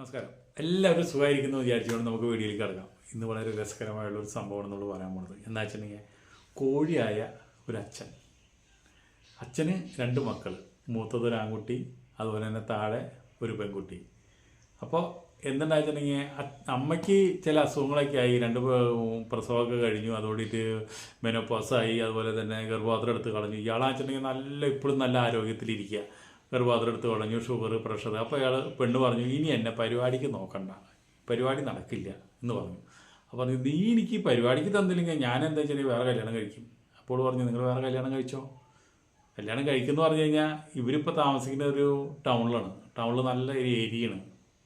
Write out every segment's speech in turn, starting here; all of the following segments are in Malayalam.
നമസ്കാരം. എല്ലാവരും സുഖമായിരിക്കുന്നു വിചാരിച്ചുകൊണ്ട് നമുക്ക് വീഡിയോയിൽ കിടക്കാം. ഇന്ന് വളരെ രസകരമായുള്ള ഒരു സംഭവം നമ്മൾ പറയാൻ പോണത്. എന്താ വെച്ചിട്ടുണ്ടെങ്കിൽ കോഴിയായ ഒരു അച്ഛൻ. അച്ഛന് രണ്ട് മക്കൾ മൂത്തത് ഒരു ആൺകുട്ടി അതുപോലെ തന്നെ താഴെ ഒരു പെൺകുട്ടി. അപ്പോൾ എന്തുണ്ടാ വെച്ചിട്ടുണ്ടെങ്കിൽ അമ്മയ്ക്ക് ചില അസുഖങ്ങളൊക്കെ ആയി. രണ്ട് പ്രസവമൊക്കെ കഴിഞ്ഞു. അതോടിയിട്ട് മെനോപ്പോസായി അതുപോലെ തന്നെ ഗർഭപാത്രം എടുത്ത് കളഞ്ഞു. ഇയാളാണെന്നുണ്ടെങ്കിൽ നല്ല ഇപ്പോഴും നല്ല ആരോഗ്യത്തിലിരിക്കുക. ഗർഭപാത്രം എടുത്ത് കളഞ്ഞു ഷുഗർ പ്രഷർ അപ്പോൾ അയാൾ പെണ്ണ് പറഞ്ഞു ഇനി എന്നെ പരിപാടിക്ക് നോക്കണ്ട. പരിപാടി നടക്കില്ല. എന്ന് പറഞ്ഞു. അപ്പോൾ പറഞ്ഞു നീ എനിക്ക് പരിപാടിക്ക് തന്നില്ലെങ്കിൽ ഞാൻ എന്താ ചെറിയ വേറെ കല്യാണം കഴിക്കും. അപ്പോൾ പറഞ്ഞു നിങ്ങൾ വേറെ കല്യാണം കഴിച്ചോ? കല്യാണം കഴിക്കുമെന്ന് പറഞ്ഞു കഴിഞ്ഞാൽ ഇവരിപ്പോൾ താമസിക്കുന്ന ഒരു ടൗണിലാണ്. ടൗണിൽ നല്ല ഒരു ഏരിയയാണ്.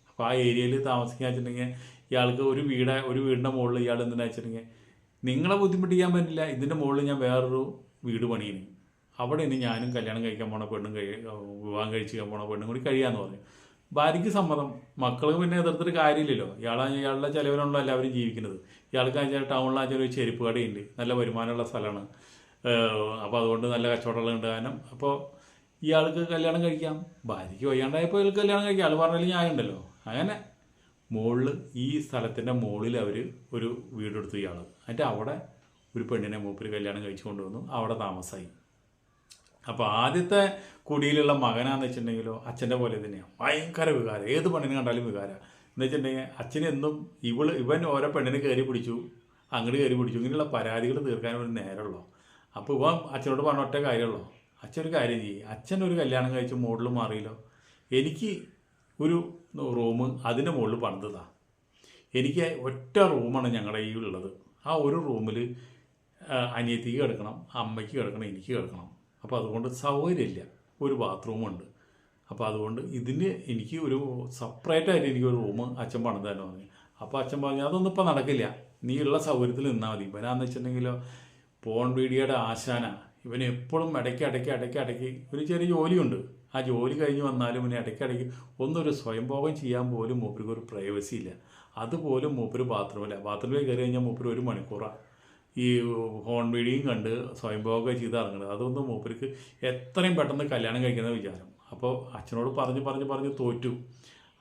അപ്പോൾ ആ ഏരിയയിൽ താമസിക്കുക വെച്ചിട്ടുണ്ടെങ്കിൽ ഇയാൾക്ക് ഒരു വീട് ഒരു വീടിന്റെ മുകളിൽ ഇയാൾ എന്തിനാ വെച്ചിട്ടുണ്ടെങ്കിൽ നിങ്ങളെ ബുദ്ധിമുട്ടിക്കാൻ പറ്റില്ല. ഇതിന്റെ മുകളിൽ ഞാൻ വേറൊരു വീട് പണിയുന്നു. അവിടെ ഇനി ഞാനും കല്യാണം കഴിക്കാൻ പോണ പെണ്ണും കഴി വിവാഹം കഴിക്കാൻ പോണ പെണ്ണും കൂടി കഴിയാന്ന് പറഞ്ഞു. ഭാര്യയ്ക്ക് സമ്മതം. മക്കൾക്ക് പിന്നെ എതിർത്തിട്ട് കാര്യമില്ലല്ലോ. ഇയാളാ ഇയാളുടെ ചിലവിലാണല്ലോ എല്ലാവരും ജീവിക്കുന്നത്. ഇയാൾക്ക് വെച്ചാൽ ടൗണിലാച്ചാൽ ഒരു ചെരുപ്പ് കടയുണ്ട്. നല്ല വരുമാനമുള്ള സ്ഥലമാണ്. അപ്പോൾ അതുകൊണ്ട് നല്ല കച്ചവടമുണ്ട് കാരണം അപ്പോൾ ഇയാൾക്ക് കല്യാണം കഴിക്കാം. ഭാര്യയ്ക്ക് വയ്യാണ്ടായപ്പോൾ ഇയാൾക്ക് കല്യാണം കഴിക്കാം. ആൾ പറഞ്ഞാലും ഉണ്ടല്ലോ. അങ്ങനെ മുകളിൽ ഈ സ്ഥലത്തിന്റെ മുകളിൽ അവർ ഒരു വീടെടുത്തു ഇയാൾ എന്നിട്ട് അവിടെ ഒരു പെണ്ണിനെ മൂപ്പര് കല്യാണം കഴിച്ചു കൊണ്ടുവന്നു. അവിടെ താമസമായി അപ്പോൾ ആദ്യത്തെ കുടിയിലുള്ള മകനാന്ന് വെച്ചിട്ടുണ്ടെങ്കിലോ അച്ഛന്റെ പോലെ തന്നെയാണ് ഭയങ്കര വികാരം. ഏത് പെണ്ണിനെ കണ്ടാലും വികാരം. എന്ന് വെച്ചിട്ടുണ്ടെങ്കിൽ അച്ഛനെന്നും ഇവൾ ഇവൻ ഓരോ പെണ്ണിനെ കയറി പിടിച്ചു അങ്ങോട്ട് കയറി പിടിച്ചു. ഇങ്ങനെയുള്ള പരാതികൾ തീർക്കാൻ ഒരു നേരമുള്ളൂ. അപ്പോൾ ഇവൻ അച്ഛനോട് പറഞ്ഞ ഒറ്റ കാര്യമുള്ളൂ. അച്ഛൻ ഒരു കാര്യം ചെയ്യും. അച്ഛൻ ഒരു കല്യാണം കഴിച്ച് മോഡൽ മാറിയല്ലോ. എനിക്ക് ഒരു റൂം അതിന്റെ മുകളിൽ പണിതാ എനിക്ക് ഒറ്റ റൂമാണ് ഞങ്ങളുടെ ഈ ഉള്ളത്. ആ ഒരു റൂമിൽ അനിയത്തിക്ക് കിടക്കണം അമ്മയ്ക്ക് കിടക്കണം എനിക്ക് കിടക്കണം. അപ്പോൾ അതുകൊണ്ട് സൗകര്യമില്ല. ഒരു ബാത്റൂമുണ്ട്. അപ്പോൾ അതുകൊണ്ട് ഇതിന് എനിക്ക് ഒരു സെപ്പറേറ്റ് ആയിട്ട് എനിക്ക് ഒരു റൂം അച്ഛൻ പണിത് തന്നെ പറഞ്ഞു. അപ്പോൾ അച്ഛൻ പറഞ്ഞു അതൊന്നും ഇപ്പോൾ നടക്കില്ല. നീ ഉള്ള സൗകര്യത്തിൽ നിന്നാൽ മതി. ഇവനാന്ന് വെച്ചിട്ടുണ്ടെങ്കിലോ പോൺ വീഡിയോയുടെ ആശാന. ഇവൻ എപ്പോഴും ഇടയ്ക്ക് ഇടയ്ക്ക് ഇടയ്ക്ക് ഇടയ്ക്ക് ഒരു ചെറിയ ജോലിയുണ്ട്. ആ ജോലി കഴിഞ്ഞ് വന്നാലും ഇവന് ഇടയ്ക്ക് ഇടയ്ക്ക് ഒന്നൊരു സ്വയംഭോഗം ചെയ്യാൻ പോലും മൂപ്പർക്ക് ഒരു പ്രൈവസി ഇല്ല. അതുപോലും മൂപ്പര് ബാത്റൂമില്ല ബാത്റൂമിൽ കയറി കഴിഞ്ഞാൽ മൂപ്പര് ഒരു മണിക്കൂറാണ് ഈ ഹോൺ വീഡിയോയും കണ്ട് സ്വയംഭോഗം ചെയ്ത് ഇറങ്ങുന്നത് അതൊന്നും മൂപ്പർക്ക് എത്രയും പെട്ടെന്ന് കല്യാണം കഴിക്കുന്ന വിചാരം. അപ്പോൾ അച്ഛനോട് പറഞ്ഞ് പറഞ്ഞ് പറഞ്ഞ് തോറ്റു.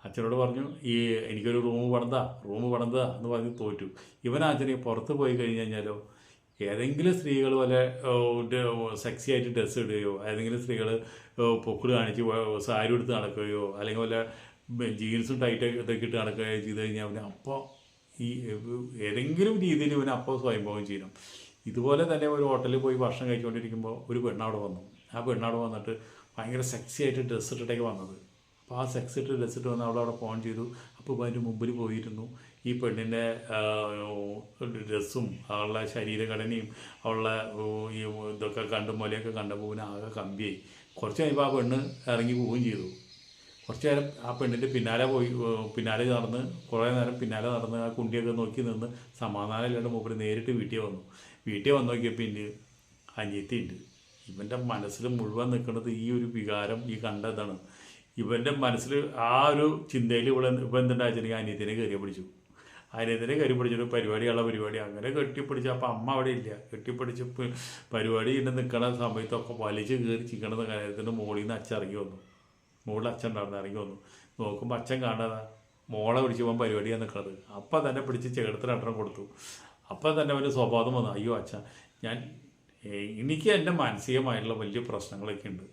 അച്ഛനോട് പറഞ്ഞു ഈ എനിക്കൊരു റൂം പണിതാ റൂം പണിതാ എന്ന് പറഞ്ഞ് തോറ്റു. ഇവൻ അച്ഛനെ പുറത്ത് പോയി കഴിഞ്ഞ് കഴിഞ്ഞാലോ ഏതെങ്കിലും സ്ത്രീകൾ വല്ല സെക്സി ആയിട്ട് ഡ്രസ്സ് ഇടുകയോ ഏതെങ്കിലും സ്ത്രീകൾ പൊക്കിട് കാണിച്ച് സാരി എടുത്ത് നടക്കുകയോ അല്ലെങ്കിൽ വല്ല ജീൻസും ടൈറ്റ് ഇതൊക്കെ ഇട്ട് നടക്കുകയോ ചെയ്ത് കഴിഞ്ഞാൽ അപ്പോൾ ഈ ഏതെങ്കിലും രീതിയിൽ ഇവന് അപ്പോൾ സ്വയംഭവം ചെയ്യണം ഇതുപോലെ തന്നെ ഒരു ഹോട്ടലിൽ പോയി ഭക്ഷണം കഴിച്ചുകൊണ്ടിരിക്കുമ്പോൾ ഒരു പെണ്ണവിടെ വന്നു. ആ പെണ്ണവിടെ വന്നിട്ട് ഭയങ്കര സെക്സി ആയിട്ട് ഡ്രസ്സ് ഇട്ടിട്ടേക്ക് വന്നത്. അപ്പോൾ ആ സെക്സ് ഇട്ട് ഡ്രസ്സ് ഇട്ട് വന്ന് അവൾ അവിടെ ഫോൺ ചെയ്തു. അപ്പോൾ അതിന്റെ മുമ്പിൽ പോയിരുന്നു. ഈ പെണ്ണിന്റെ ഡ്രസ്സും അവളുടെ ശരീരഘടനയും അവളുടെ ഈ ഇതൊക്കെ കണ്ടും മുലയൊക്കെ കണ്ടപ്പോൾ പിന്നെ ആകെ കമ്പിയായി. കുറച്ച് കഴിയുമ്പോൾ ആ പെണ്ണ് ഇറങ്ങി പോവുകയും ചെയ്തു. കുറച്ച് നേരം ആ പെണ്ണിന്റെ പിന്നാലെ പോയി പിന്നാലെ നടന്ന് കുറേ നേരം പിന്നാലെ നടന്ന് ആ കുണ്ടിയൊക്കെ നോക്കി നിന്ന് സമാധാനം ഇല്ലാണ്ട് മൂപ്പര് നേരിട്ട് വീട്ടിൽ വന്നു. വീട്ടിൽ വന്ന് നോക്കിയപ്പോൾ അനിയത്തി ഉണ്ട് ഇവന്റെ മനസ്സിൽ മുഴുവൻ നിൽക്കുന്നത് ഈ ഒരു വികാരം ഈ കണ്ടതാണ് ഇവന്റെ മനസ്സിൽ ആ ഒരു ചിന്തയിൽ ഇവിടെ ഇപ്പം എന്തുണ്ടായിട്ടുണ്ടെങ്കിൽ അനിയത്തിനെ കയറി പിടിച്ചു. അനിയത്തിനെ കയറി പിടിച്ചൊരു പരിപാടിയുള്ള പരിപാടി. അങ്ങനെ കെട്ടിപ്പിടിച്ച് അപ്പം അമ്മ അവിടെ ഇല്ല. കെട്ടിപ്പിടിച്ച് പരിപാടി ഇങ്ങനെ നിൽക്കണ സമയത്തൊക്കെ വലിച്ച് കയറി ചിക്കണ കാര്യത്തിന്റെ മുകളിൽ നിന്ന് അച്ചറങ്ങി വന്നു. മുകളിൽ അച്ഛൻ ഉണ്ടായിരുന്നു ഇറങ്ങി വന്നു. നോക്കുമ്പോൾ അച്ഛൻ കാണാതെ. മോളെ പിടിച്ച് പോകാൻ പരിപാടിയാണ് നിൽക്കുന്നത് അപ്പം തന്നെ പിടിച്ച് ചേർത്ത് അട്ടണം കൊടുത്തു. അപ്പം തന്നെ അവന് സ്വഭാവം വന്നു. അയ്യോ അച്ഛ ഞാൻ എനിക്ക് എന്റെ മാനസികമായിട്ടുള്ള വലിയ പ്രശ്നങ്ങളൊക്കെ ഉണ്ട്.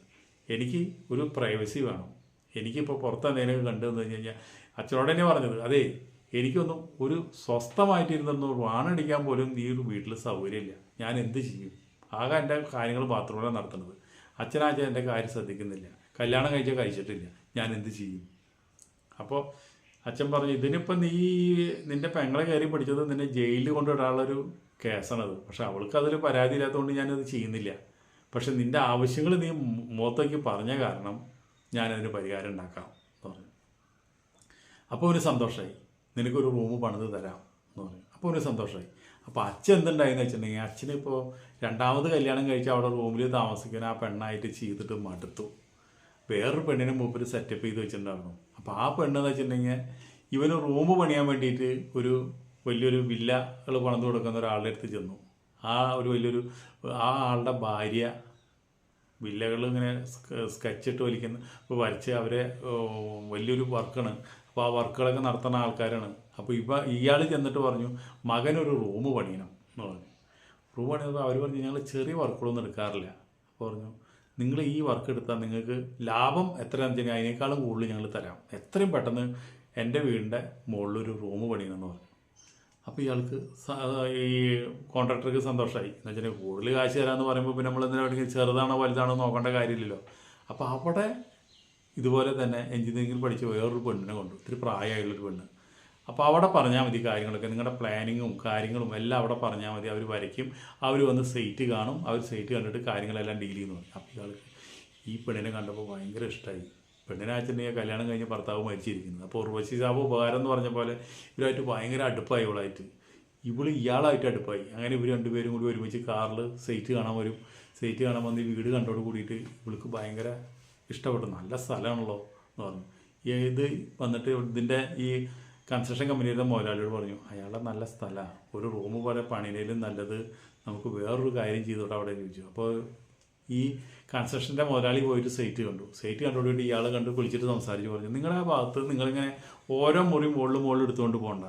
എനിക്ക് ഒരു പ്രൈവസി വേണം. എനിക്കിപ്പോൾ പുറത്ത് എന്തെങ്കിലും കണ്ടു വന്നു കഴിഞ്ഞ് കഴിഞ്ഞാൽ അച്ഛനോട് തന്നെ പറഞ്ഞത് അതെ എനിക്കൊന്നും ഒരു സ്വസ്ഥമായിട്ടിരുന്നു വാണടിക്കാൻ പോലും ഈ ഒരു വീട്ടിൽ സൗകര്യമില്ല. ഞാൻ എന്ത് ചെയ്യും? ആകെ എന്റെ കാര്യങ്ങൾ മാത്രമല്ല നടത്തുന്നത്. അച്ഛനാച്ച എന്റെ കാര്യം ശ്രദ്ധിക്കുന്നില്ല. കല്യാണം കഴിച്ചാൽ കഴിച്ചിട്ടില്ല. ഞാൻ എന്ത് ചെയ്യും? അപ്പോൾ അച്ഛൻ പറഞ്ഞു ഇതിനിപ്പം നീ നിന്റെ പെങ്ങളെ കയറി പിടിച്ചത് നിന്നെ ജയിലിൽ കൊണ്ടുവിടാനുള്ളൊരു കേസാണത്. പക്ഷെ അവൾക്ക് അതിൽ പരാതി ഇല്ലാത്തതുകൊണ്ട് ഞാനത് ചെയ്യുന്നില്ല. പക്ഷെ നിന്റെ ആവശ്യങ്ങൾ നീ മുഖത്തേക്ക് പറഞ്ഞ കാരണം ഞാനതിന് പരിഹാരം ഉണ്ടാക്കാം എന്ന് പറഞ്ഞു. അപ്പോൾ ഒരു സന്തോഷമായി നിനക്കൊരു റൂം പണിത് തരാം എന്ന് പറഞ്ഞു. അപ്പോൾ ഒരു സന്തോഷമായി അപ്പോൾ അച്ഛൻ എന്തുണ്ടായെന്ന് വെച്ചിട്ടുണ്ടെങ്കിൽ അച്ഛനിപ്പോൾ രണ്ടാമത് കല്യാണം കഴിച്ച് അവിടെ റൂമിൽ താമസിക്കാൻ ആ പെണ്ണായിട്ട് ചെയ്തിട്ട് മടുത്തു. വേറൊരു പെണ്ണിനെ മൂപ്പര് സെറ്റപ്പ് ചെയ്ത് വെച്ചിട്ടുണ്ടായിരുന്നു. അപ്പോൾ ആ പെണ്ണെന്ന് വെച്ചിട്ടുണ്ടെങ്കിൽ ഇവന് റൂം പണിയാൻ വേണ്ടിയിട്ട് ഒരു വലിയൊരു വില്ലകൾ പണിത് കൊടുക്കുന്ന ഒരാളുടെ അടുത്ത് ചെന്നു. ആ ഒരു വലിയൊരു ആ ആളുടെ ഭാര്യ വില്ലകൾ ഇങ്ങനെ സ്കെച്ച് ഇട്ട് വലിക്കുന്ന വരച്ച് അവരെ വലിയൊരു വർക്കാണ്. അപ്പോൾ ആ വർക്കുകളൊക്കെ നടത്തുന്ന ആൾക്കാരാണ്. അപ്പോൾ ഇവ ഇയാൾ ചെന്നിട്ട് പറഞ്ഞു മകനൊരു റൂം പണിയണം എന്ന് പറഞ്ഞു. റൂം പണിയപ്പോൾ അവർ പറഞ്ഞു ഞങ്ങൾ ചെറിയ വർക്കുകളൊന്നും എടുക്കാറില്ല. പറഞ്ഞു നിങ്ങൾ ഈ വർക്ക് എടുത്താൽ നിങ്ങൾക്ക് ലാഭം എത്രയാണെന്ന് വെച്ചാൽ അതിനേക്കാളും കൂടുതൽ ഞങ്ങൾ തരാം. എത്രയും പെട്ടെന്ന് എന്റെ വീടിന്റെ മുകളിലൊരു റൂം പണിയണമെന്ന് പറഞ്ഞു. അപ്പോൾ ഇയാൾക്ക് ഈ കോൺട്രാക്ടർക്ക് സന്തോഷമായി എന്ന് വെച്ചാൽ കൂടുതൽ കാശ് തരാമെന്ന് പറയുമ്പോൾ പിന്നെ നമ്മൾ എന്തിനാ വേണമെങ്കിൽ ചെറുതാണോ വലുതാണോ നോക്കേണ്ട കാര്യമില്ലല്ലോ. അപ്പോൾ അവിടെ ഇതുപോലെ തന്നെ എഞ്ചിനീയറിംഗിൽ പഠിച്ച വേറൊരു പെണ്ണിനെ കൊണ്ടു. ഇത്തിരി പ്രായമായുള്ളൊരു പെണ്ണ്. അപ്പോൾ അവിടെ പറഞ്ഞാൽ മതി കാര്യങ്ങളൊക്കെ. നിങ്ങളുടെ പ്ലാനിങ്ങും കാര്യങ്ങളും എല്ലാം അവിടെ പറഞ്ഞാൽ മതി. അവർ വരയ്ക്കും. അവർ വന്ന് സൈറ്റ് കാണും. അവർ സൈറ്റ് കണ്ടിട്ട് കാര്യങ്ങളെല്ലാം ഡീൽ ചെയ്യുന്നു അപ്പോൾ ഇയാൾക്ക് ഈ പെണ്ണിനെ കണ്ടപ്പോൾ ഭയങ്കര ഇഷ്ടമായി പെണ്ണിനെ അച്ഛന്റെ കല്യാണം കഴിഞ്ഞ് ഭർത്താവ് മരിച്ചിരിക്കുന്നത് അപ്പോൾ ഉർവശി സാബ് ഉപകാരം എന്ന് പറഞ്ഞ പോലെ ഇവരായിട്ട് ഭയങ്കര അടുപ്പായി ഇവളായിട്ട്. ഇവൾ ഇയാളായിട്ട് അടുപ്പായി. അങ്ങനെ ഇവർ രണ്ടുപേരും കൂടി ഒരുമിച്ച് കാറിൽ സൈറ്റ് കാണാൻ വരും. സൈറ്റ് കാണാൻ വന്ന് വീട് കണ്ടോട് കൂടിയിട്ട് ഇവൾക്ക് ഭയങ്കര ഇഷ്ടപ്പെട്ടു. നല്ല സ്ഥലമാണല്ലോ എന്ന് പറഞ്ഞു. ഏത് വന്നിട്ട് ഇതിന്റെ ഈ കൺസ്ട്രക്ഷൻ കമ്പനിയുടെ മുതലാളിയോട് പറഞ്ഞു അയാളുടെ നല്ല സ്ഥലമാണ് ഒരു റൂം പോലെ പണിയിലും നല്ലത് നമുക്ക് വേറൊരു കാര്യം ചെയ്തോട്ടെ അവിടെ? ചോദിച്ചു. അപ്പോൾ ഈ കൺസ്ട്രക്ഷന്റെ മുതലാളി പോയിട്ട് സൈറ്റ് കണ്ടു. സൈറ്റ് കണ്ടുകൊണ്ട് ഇയാൾ കണ്ട് വിളിച്ചിട്ട് സംസാരിച്ച് പറഞ്ഞു നിങ്ങളുടെ ആ ഭാഗത്ത് നിങ്ങളിങ്ങനെ ഓരോ മുറി മുകളിൽ മുകളിൽ എടുത്തുകൊണ്ട് പോകണ്ട.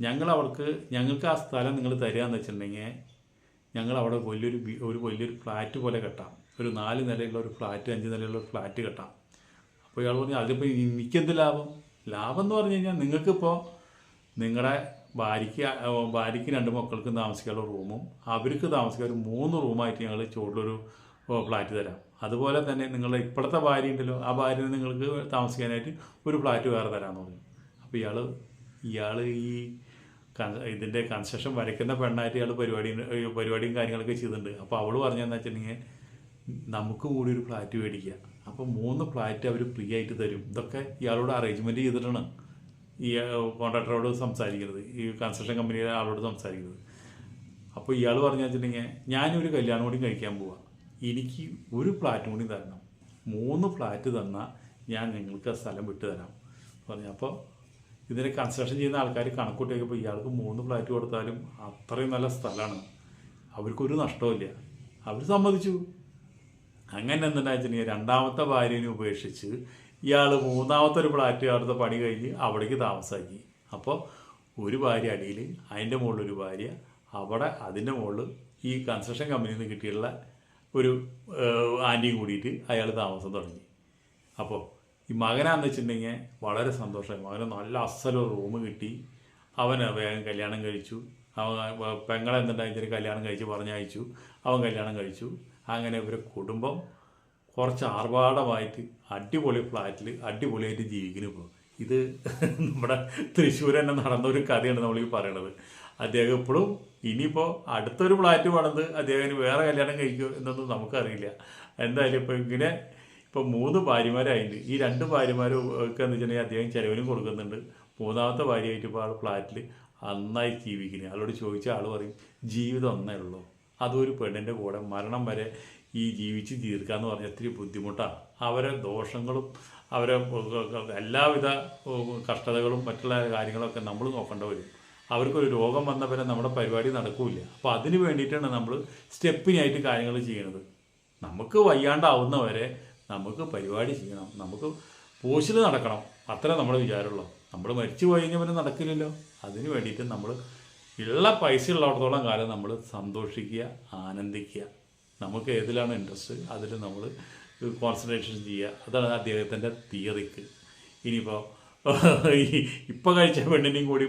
ഞങ്ങൾ അവർക്ക് ഞങ്ങൾക്ക് ആ സ്ഥലം നിങ്ങൾ തരികയെന്ന് വെച്ചിട്ടുണ്ടെങ്കിൽ ഞങ്ങൾ അവിടെ വലിയൊരു ഒരു വലിയൊരു ഫ്ലാറ്റ് പോലെ കെട്ടാം. ഒരു നാല് നിലയുള്ള ഒരു ഫ്ലാറ്റ് അഞ്ച് നിലയുള്ള ഒരു ഫ്ലാറ്റ് കെട്ടാം. അപ്പോൾ ഇയാൾ പറഞ്ഞു അതിപ്പോൾ എനിക്കെന്ത് ലാഭം? ലാഭം എന്ന് പറഞ്ഞു കഴിഞ്ഞാൽ നിങ്ങൾക്കിപ്പോൾ നിങ്ങളുടെ ഭാര്യയ്ക്ക് ഭാര്യയ്ക്ക് രണ്ട് മക്കൾക്കും താമസിക്കാനുള്ള റൂമും അവർക്ക് താമസിക്കാൻ ഒരു മൂന്ന് റൂമായിട്ട് ഞങ്ങൾ ചുവട്ടിലൊരു ഫ്ലാറ്റ് തരാം. അതുപോലെ തന്നെ നിങ്ങളുടെ ഇപ്പോഴത്തെ ഭാര്യ ഉണ്ടല്ലോ ആ ഭാര്യനെ നിങ്ങൾക്ക് താമസിക്കാനായിട്ട് ഒരു ഫ്ലാറ്റ് വേറെ തരാമെന്ന് പറഞ്ഞു. അപ്പോൾ ഇയാൾ ഇയാൾ ഈ ഇതിന്റെ കൺസ്ട്രക്ഷൻ വരയ്ക്കുന്ന പെണ്ണായിട്ട് ഇയാൾ പരിപാടി പരിപാടിയും കാര്യങ്ങളൊക്കെ ചെയ്തിട്ടുണ്ട്. അപ്പോൾ അവൾ പറഞ്ഞതെന്ന് വെച്ചിട്ടുണ്ടെങ്കിൽ നമുക്ക് കൂടി ഒരു ഫ്ലാറ്റ് മേടിക്കുക അപ്പോൾ മൂന്ന് ഫ്ലാറ്റ് അവർ ഫ്രീ ആയിട്ട് തരും. ഇതൊക്കെ ഇയാളോട് അറേഞ്ച്മെന്റ് ചെയ്തിട്ടാണ് ഈ കോൺട്രാക്ടറോട് സംസാരിക്കുന്നത്. ഈ കൺസ്ട്രക്ഷൻ കമ്പനിയുടെ ആളോട് സംസാരിക്കുന്നത്. അപ്പോൾ ഇയാൾ പറഞ്ഞു വെച്ചിട്ടുണ്ടെങ്കിൽ ഞാനൊരു കല്യാണം കൂടി കഴിക്കാൻ പോവാം. എനിക്ക് ഒരു ഫ്ലാറ്റും കൂടി തരണം. മൂന്ന് ഫ്ലാറ്റ് തന്നാൽ ഞാൻ നിങ്ങൾക്ക് സ്ഥലം വിട്ടു തരാം. പറഞ്ഞു അപ്പോൾ ഇതിനെ കൺസ്ട്രക്ഷൻ ചെയ്യുന്ന ആൾക്കാർ കണക്കൂട്ടിയപ്പോൾ ഇയാൾക്ക് മൂന്ന് ഫ്ലാറ്റ് കൊടുത്താലും അത്രയും നല്ല സ്ഥലമാണ് അവർക്കൊരു നഷ്ടമില്ല അവർ സമ്മതിച്ചു. അങ്ങനെ എന്തുണ്ടാ വെച്ചിട്ടുണ്ടെങ്കിൽ രണ്ടാമത്തെ ഭാര്യനെ ഉപേക്ഷിച്ച് ഇയാൾ മൂന്നാമത്തെ ഒരു ഫ്ലാറ്റ് അവിടുത്തെ പണി കഴിഞ്ഞ് അവിടേക്ക് താമസാക്കി. അപ്പോൾ ഒരു ഭാര്യ അടിയിൽ അതിന്റെ മുകളിൽ ഒരു ഭാര്യ അവിടെ അതിന്റെ മുകളിൽ ഈ കൺസ്ട്രക്ഷൻ കമ്പനിയിൽ നിന്ന് കിട്ടിയുള്ള ഒരു ആന്റിയും കൂടിയിട്ട് അയാൾ താമസം തുടങ്ങി. അപ്പോൾ ഈ മകനാന്ന് വെച്ചിട്ടുണ്ടെങ്കിൽ വളരെ സന്തോഷമായി. മകന് നല്ല അസല റൂം കിട്ടി. അവന് വേഗം കല്യാണം കഴിച്ചു. അവൻ പെങ്ങളെ എന്തുണ്ടായി കല്യാണം കഴിച്ച് പറഞ്ഞയച്ചു. അവൻ കല്യാണം കഴിച്ചു. അങ്ങനെ ഒരു കുടുംബം കുറച്ച് ആർഭാടമായിട്ട് അടിപൊളി ഫ്ലാറ്റിൽ അടിപൊളിയായിട്ട് ജീവിക്കുന്നു ഇപ്പോൾ ഇത് നമ്മുടെ തൃശ്ശൂർ തന്നെ നടന്ന ഒരു കഥയാണ് നമ്മൾ ഈ പറയണത്. അദ്ദേഹം ഇപ്പോഴും ഇനിയിപ്പോൾ അടുത്തൊരു ഫ്ലാറ്റ് പണിത് അദ്ദേഹത്തിന് വേറെ കല്യാണം കഴിക്കുമോ എന്നൊന്നും നമുക്കറിയില്ല. എന്തായാലും ഇപ്പോൾ ഇങ്ങനെ ഇപ്പോൾ മൂന്ന് ഭാര്യമാരായിട്ടുണ്ട് ഈ രണ്ട് ഭാര്യമാരും ഒക്കെ എന്ന് വെച്ചിട്ടുണ്ടെങ്കിൽ അദ്ദേഹം ചിലവിനും കൊടുക്കുന്നുണ്ട്. മൂന്നാമത്തെ ഭാര്യയായിട്ട് ഇപ്പോൾ ആൾ ഫ്ലാറ്റിൽ നന്നായി ജീവിക്കുന്നത് ആളോട് ചോദിച്ചാൽ ആൾ പറയും ജീവിതം ഒന്നേ ഉള്ളൂ. അതൊരു പെണ്ണിന്റെ കൂടെ മരണം വരെ ഈ ജീവിച്ച് എന്ന് പറഞ്ഞാൽ ഒത്തിരി ബുദ്ധിമുട്ടാണ് അവരെ ദോഷങ്ങളും അവരെ എല്ലാവിധ കഷ്ടതകളും മറ്റുള്ള കാര്യങ്ങളൊക്കെ നമ്മൾ നോക്കേണ്ട വരും. അവർക്കൊരു രോഗം വന്ന പിന്നെ നമ്മുടെ പരിപാടി നടക്കൂല അപ്പോൾ അതിന് വേണ്ടിയിട്ടാണ് നമ്മൾ സ്റ്റെപ്പിനായിട്ട് കാര്യങ്ങൾ ചെയ്യണത്. നമുക്ക് വയ്യാണ്ടാവുന്നവരെ നമുക്ക് പരിപാടി ചെയ്യണം. നമുക്ക് പോഷിൽ നടക്കണം. അത്ര നമ്മുടെ വിചാരമുള്ളൂ നമ്മൾ മരിച്ചു പോയി പിന്നെ നടക്കില്ലല്ലോ. അതിന് വേണ്ടിയിട്ട് നമ്മൾ ഉള്ള പൈസ ഉള്ളിടത്തോളം കാലം നമ്മൾ സന്തോഷിക്കുക ആനന്ദിക്കുക. നമുക്ക് ഏതിലാണ് ഇൻട്രസ്റ്റ് അതിൽ നമ്മൾ കോൺസെൻട്രേഷൻ ചെയ്യുക. അതാണ് അദ്ദേഹത്തിന്റെ തിയറിക്ക് ഇനിയിപ്പോൾ ഇപ്പം കഴിച്ച പെണ്ണിനെയും കൂടി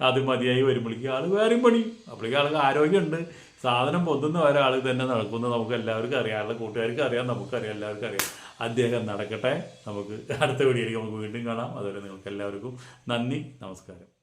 അത് മതിയായി വരുമ്പോഴേക്കും ആൾ വേറെയും പണി. അപ്പോഴേക്കും ആൾക്ക് ആരോഗ്യമുണ്ട്. സാധനം പൊന്തുന്ന ഒരാൾ തന്നെ നടക്കുന്നത് നമുക്ക് എല്ലാവർക്കും അറിയാം. ആളുടെ കൂട്ടുകാർക്ക് അറിയാം. നമുക്കറിയാം എല്ലാവർക്കും അറിയാം. അദ്ദേഹം നടക്കട്ടെ. നമുക്ക് അടുത്ത വീഡിയോയിലേക്ക് നമുക്ക് വീണ്ടും കാണാം. അതുവരെ നിങ്ങൾക്ക് എല്ലാവർക്കും നന്ദി. നമസ്കാരം.